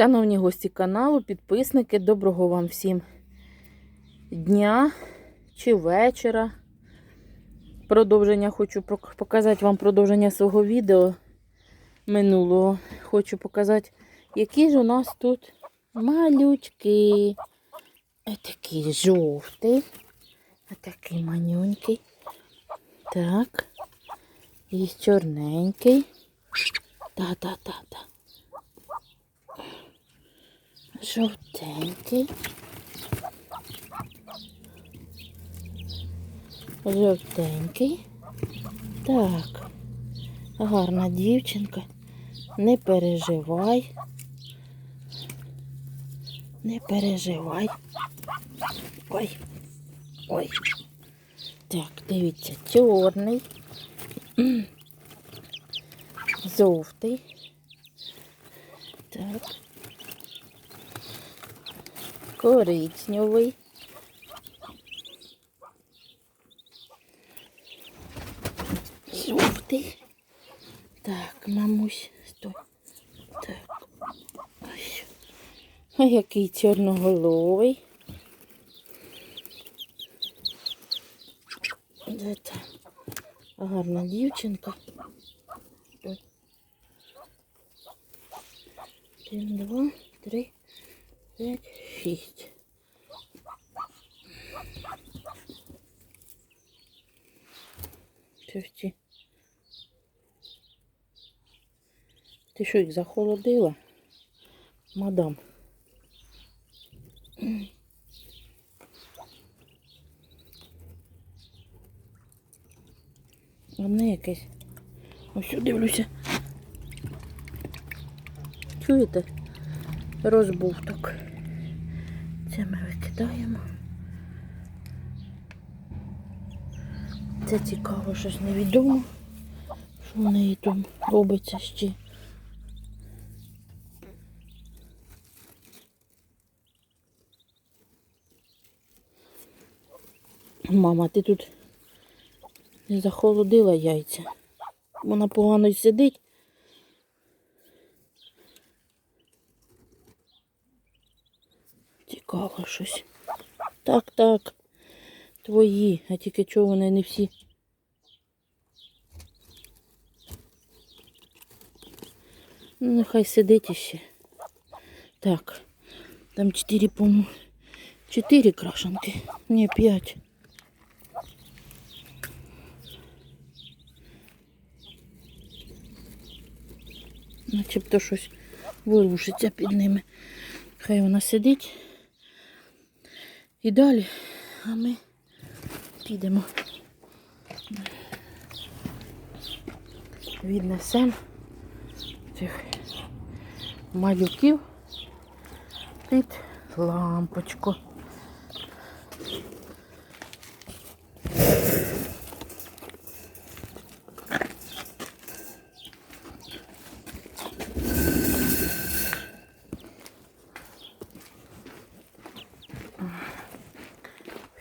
Шановні гості каналу, підписники, доброго вам всім дня чи вечора. Продовження хочу показати вам продовження свого відео минулого. Хочу показати, які ж у нас тут малючки. Отакий жовтий, отакий манюнький. Так. І чорненький. Та-та-та-та. Жовтенький. Жовтенький. Так. Гарна дівчинка. Не переживай. Не переживай. Ой. Ой. Так, дивіться, чорний. Жовтий. Так. Коричневий. Жовтий. Так, мамусь, стой. Так. А який чорноголовий. Та гарна дівчинка. Один, два, три, п'ять, шість. Тьфті. Ти що їх захолодила? Мадам. Вони якесь. Ось дивлюся. Чуєте? Розбувток. Це ми викидаємо. Це цікаво, щось невідомо. Що в неї там робиться ще. Мама, ти тут не захолодила яйця. Вона погано сидить. Цікаво щось. Так, так. Твої, а тільки чого вони не всі. Ну, нехай сидить іще. Так. Там чотири, по-моєму. Чотири крашенки. Ні, п'ять. Начебто щось ворушиться під ними. Хай вона сидить. І далі, а ми підемо. Віднесемо цих малюків під лампочку.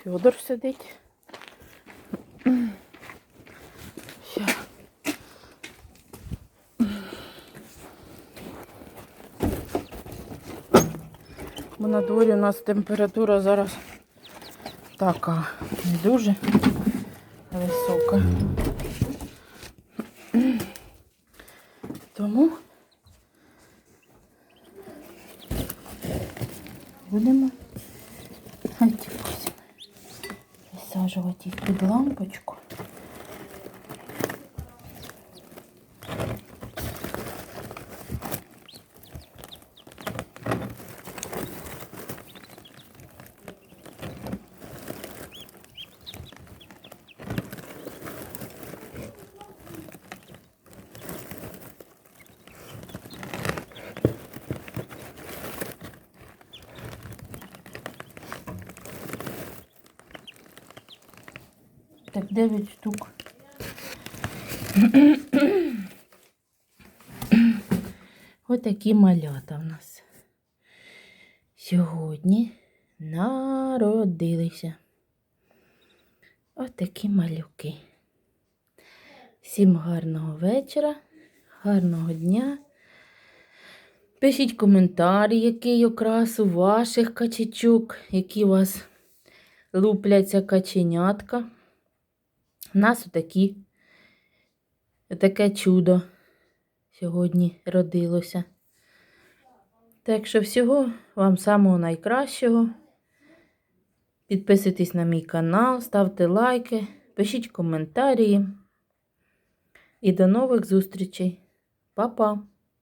Федор сидить. Ща. Бо на дворі у нас температура зараз така не дуже висока. Тому будемо висаджувати їх під лампочку. Так, 9 штук. Ось такі малята в нас. Сьогодні народилися. Ось такі малюки. Всім гарного вечора, гарного дня. Пишіть коментарі, який окрас у ваших качечок, які у вас лупляться каченятка. У нас отакі, отаке чудо сьогодні родилося. Так що всього вам самого найкращого. Підписуйтесь на мій канал, ставте лайки, пишіть коментарі. І до нових зустрічей. Па-па!